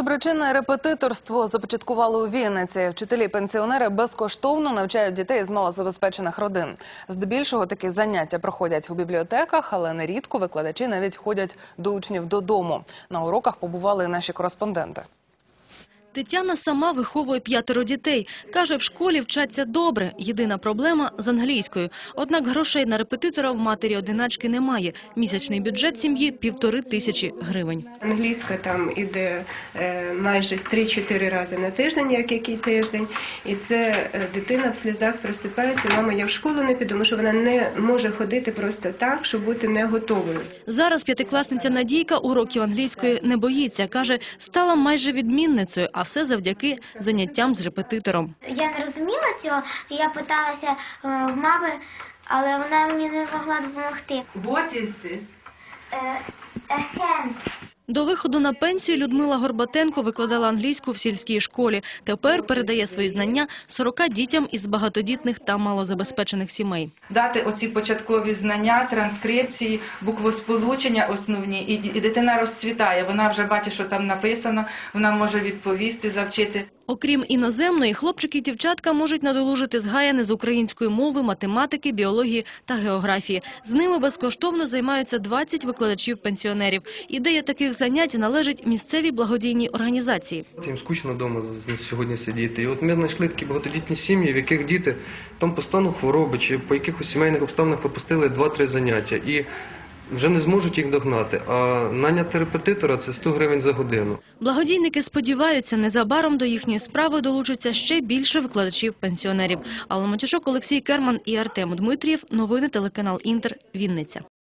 Доброчинне репетиторство започаткували у Вінниці. Вчителі-пенсіонери безкоштовно навчають дітей з малозабезпечених родин. Здебільшого такі заняття проходять у бібліотеках, але нерідко викладачі навіть ходять до учнів додому. На уроках побували і наші кореспонденти. Тетяна сама виховує п'ятеро дітей. Каже, в школі вчаться добре. Єдина проблема – з англійською. Однак грошей на репетитора в матері-одиначки немає. Місячний бюджет сім'ї – півтори тисячі гривень. Англійська там іде е, майже 3-4 рази на тиждень, як який тиждень. І це е, дитина в сльозах просипається. Мама, я в школу не піду, тому що вона не може ходити просто так, щоб бути не готовою. Зараз п'ятикласниця Надійка уроків англійської не боїться. Каже, стала майже відмінницею, а все завдяки заняттям з репетитором. Я не розуміла цього, я питалася е, в мами, але вона мені не могла допомогти. What is this? До виходу на пенсію Людмила Горбатенко викладала англійську в сільській школі. Тепер передає свої знання 40 дітям із багатодітних та малозабезпечених сімей. Дати оці початкові знання, транскрипції, буквосполучення основні, і дитина розцвітає. Вона вже бачить, що там написано, вона може відповісти, завчити. Окрім іноземної, хлопчики і дівчатка можуть надолужити згаяни з української мови, математики, біології та географії. З ними безкоштовно займаються 20 викладачів-пенсіонерів. Ідея таких занять належить місцевій благодійній організації. Їм скучно вдома сьогодні сидіти. І от ми знайшли такі багатодітні сім'ї, в яких діти там по стану хвороби чи по якихось сімейних обставинах пропустили 2-3 заняття і вже не зможуть їх догнати. А наняти репетитора це 100 гривень за годину. Благодійники сподіваються, незабаром до їхньої справи долучиться ще більше викладачів-пенсіонерів. Алла Матюшок, Олексій Керман і Артем Дмитрієв. Новини телеканал Інтер. Вінниця.